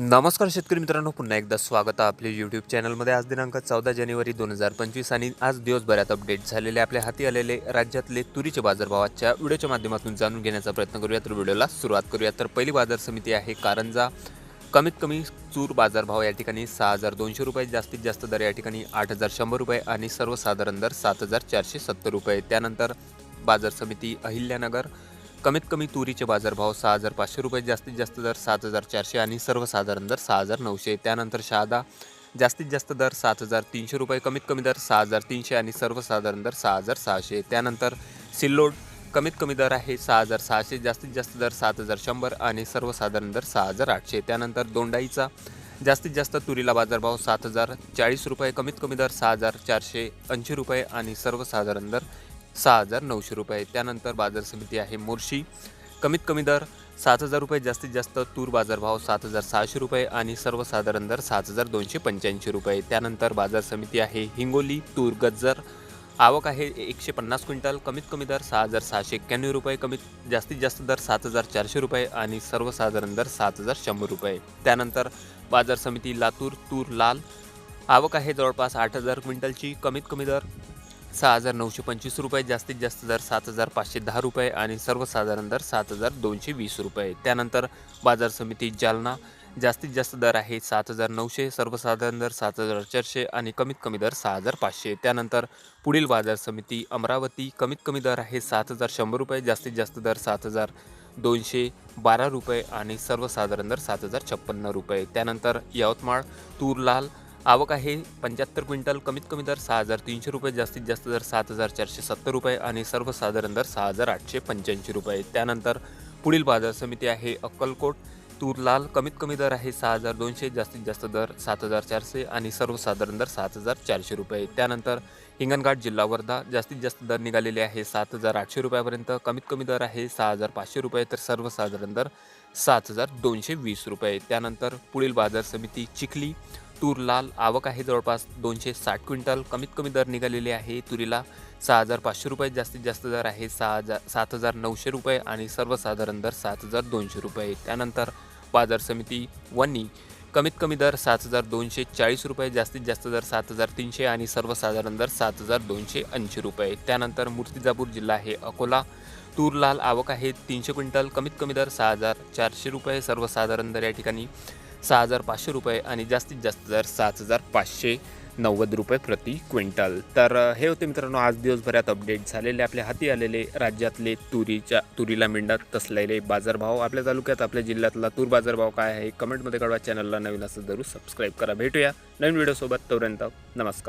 नमस्कार शेतकरी मित्रांनो पुन्हा एकदा स्वागत आहे आपल्या यूट्यूब चॅनलमध्ये आज दिनांक चौदा जानेवारी दोन हजार पंचवीस आणि आज दिवसभरात अपडेट झालेले आपल्या हाती आलेले राज्यातले तुरीच्या बाजारभावाच्या व्हिडिओच्या माध्यमातून जाणून घेण्याचा प्रयत्न करूया तर व्हिडिओला सुरुवात करूया तर पहिली बाजार समिती आहे कारंजा. कमीत कमी चूर बाजारभाव या ठिकाणी सहा हजार दोनशे रुपये जास्तीत जास्त दर या ठिकाणी आठ हजार शंभर रुपये आणि सर्वसाधारण दर सात हजार चारशे सत्तर रुपये. त्यानंतर बाजार समिती अहिल्यानगर कमीत कमी तुरीचे बाजारभाव सहा हजार पाचशे रुपये जास्तीत जास्त दर सात हजार चारशे आणि सर्वसाधारण दर सहा हजार नऊशे. त्यानंतर शहादा जास्तीत जास्त दर सात हजार तीनशे रुपये कमीत कमी दर सहा हजार तीनशे आणि सर्वसाधारण दर सहा हजार सहाशे. त्यानंतर सिल्लोड कमीत कमी दर आहे सहा हजार सहाशे जास्तीत जास्त दर सात हजार शंभर आणि सर्वसाधारण दर सहा हजार आठशे. त्यानंतर दोंडाईचा जास्तीत जास्त तुरीला बाजारभाव सात हजार चाळीस रुपये कमीत कमी दर सहा हजार चारशे ऐंशी रुपये आणि सर्वसाधारण दर सहा हजार नऊशे रुपये. त्यानंतर बाजार समिती आहे मोर्शी कमीत कमी दर सात हजार रुपये जास्तीत जास्त तूर बाजारभाव सात हजार सहाशे रुपये आणि सर्वसाधारण दर सात हजार दोनशे पंच्याऐंशी रुपये. त्यानंतर बाजार समिती आहे हिंगोली तूर गज्जर आवक आहे एकशे पन्नास क्विंटल. कमीत कमी दर सहा हजार सहाशे एक्क्याण्णव रुपये. कमीत जास्तीत जास्त दर सात हजार चारशे रुपये आणि सर्वसाधारण दर सात हजार शंभर रुपये. त्यानंतर बाजार समिती लातूर तूर लाल. आवक आहे जवळपास आठ हजार क्विंटलची. कमीत कमी दर सहा हजार नऊशे पंचवीस रुपये जास्तीत जास्त दर सात हजार पाचशे दहा रुपये आणि सर्वसाधारण दर सात हजार दोनशे वीस रुपये. त्यानंतर बाजार समिती जालना जास्तीत जास्त दर आहे सात हजार नऊशे सर्वसाधारण दर सात हजार चारशे आणि कमीत कमी दर सहा हजार पाचशे. त्यानंतर पुढील बाजार समिती अमरावती कमीत कमी दर आहे सात हजार शंभर रुपये जास्तीत जास्त दर सात हजार दोनशे बारा रुपये आणि सर्वसाधारण दर सात हजार छप्पन्न रुपये. त्यानंतर यवतमाळ तूर लाल आवक आहे पंच्याहत्तर क्विंटल कमीत कमी दर सहा हजार तीनशे रुपये जास्तीत जास्त दर सात हजार चारशे सत्तर रुपये आणि सर्वसाधारण दर सहा हजार आठशे पंच्याऐंशी रुपये. त्यानंतर पुढील बाजार समिती आहे अक्कलकोट. तूर लाल कमीत कमी दर आहे सहा हजार दोनशे जास्तीत जास्त दर सात हजार चारशे आणि सर्वसाधारण दर सात हजार चारशे रुपये. त्यानंतर हिंगणघाट जिल्हा वर्धा जास्तीत जास्त दर निघालेले आहे सात हजार आठशे रुपयापर्यंत कमीत कमी दर आहे सहा हजार पाचशे रुपये तर सर्वसाधारण दर सात हजार दोनशे वीस रुपये. त्यानंतर पुढील बाजार समिती चिखली तूर लाल आवक आहे जवळपास दोनशे साठ क्विंटल. कमीत कमी दर निघालेले आहे. तुरीला सहा हजार पाचशे रुपये जास्तीत जास्त दर आहे सहा हजार सात हजार नऊशे रुपये आणि सर्वसाधारण दर सात हजार दोनशे रुपये. त्यानंतर बाजार समिती वनी कमीत कमी दर सात हजार दोनशे चाळीस रुपये जास्तीत जास्त दर सात हजार तीनशे आणि सर्वसाधारण दर सात हजार दोनशे ऐंशी रुपये. त्यानंतर मूर्तिजापूर जिल्हा आहे अकोला. तूर लाल आवक आहे तीनशे क्विंटल कमीत कमी दर सहा हजार चारशे रुपये सर्वसाधारण दर या ठिकाणी सहा हजार पाचशे रुपये आणि जास्तीत जास्त दर सात हजार पाचशे नव्वद रुपये प्रति क्विंटल. तर हे होते मित्रांनो आज दिवसभरात अपडेट झालेले आपल्या हाती आलेले राज्यातले तुरीच्या तुरीला मिळणार तसलेले बाजारभाव आपल्या तालुक्यात आपल्या जिल्ह्यातला तूर बाजारभाव काय आहे कमेंटमध्ये कळवा. चॅनलला नवीन असं जरूर सबस्क्राईब करा. भेटूया नवीन व्हिडिओसोबत तोपर्यंत नमस्कार.